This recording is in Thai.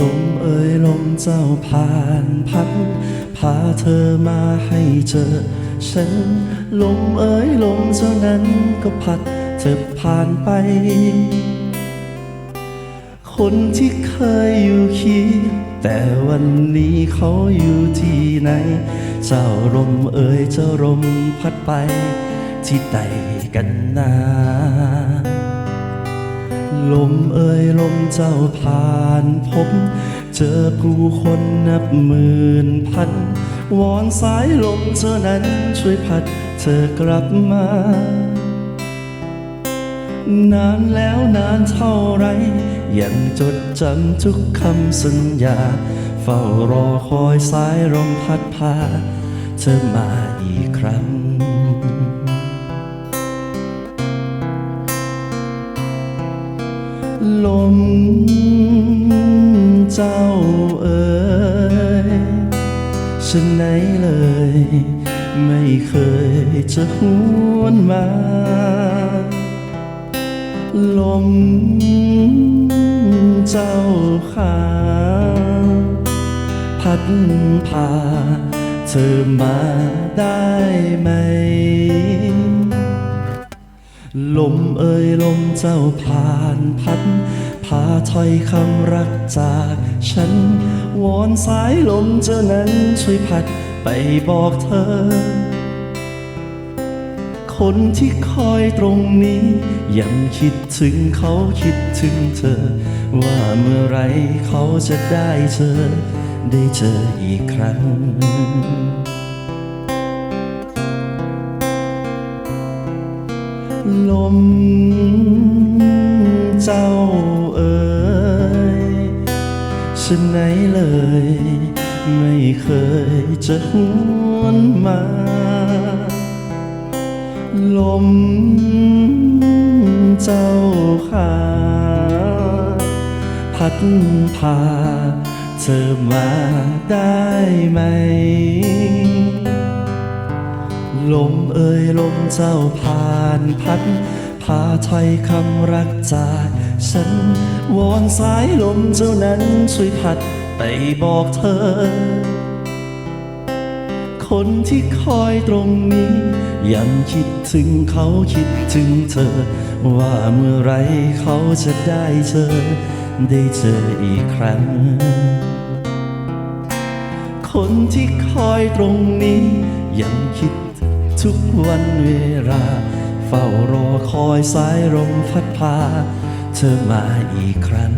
ลมเอ่ยลมเจ้าผ่านพัดพาเธอมาให้เจอ ฉันลมเอ่ยลมเจ้านั้นก็พัดเธอผ่านไป คนที่เคยอยู่เคียงแต่วันนี้เขาอยู่ที่ไหน เจ้าลมเอ่ยเจ้าลมพัดไป ที่ใดกันนา ลมเอ่ยลมเจ้าผ่านพบ เจอผู้คนนับหมื่นพันวอนสายลมเธอนั้นช่วยพัดเธอกลับมา นานแล้วนานเท่าไร ยังจดจำทุกคำสัญญา เฝ้ารอคอยสายลมพัดพา เธอมาอีกครั้ง ลมเจ้าเอ่ยฉันไหนเลย ไม่เคยจะหวนมา ลมเจ้าขาพัดพาเธอมาได้ไหม ลมเอ่ยลมเจ้าผ่านพัด พาถอยคำรักจากฉัน วอนสายลมเจ้านั้นช่วยพัดไปบอกเธอ คนที่คอยตรงนี้ ยังคิดถึงเขาคิดถึงเธอ ว่าเมื่อไรเขาจะได้เจอ ได้เจออีกครั้ง ลมเจ้าเอ่ยฉันไหนเลย ไม่เคยจะหวนมา ลมเจ้าขาพัดพาเธอมาได้ไหม ลมเอ่ยลมเจ้าผ่านพัดพาถอยคำรักจากฉัน วอนสายลมเจ้านั้นช่วยพัดไปบอกเธอ คนที่คอยตรงนี้ ยังคิดถึงเขาคิดถึงเธอ ว่าเมื่อไรเขาจะได้เจอ ได้เจออีกครั้งคนที่คอยตรงนี้ ยังคิด ทุกวันเวลา เฝ้ารอคอยสายลมพัดพา เธอมาอีกครั้ง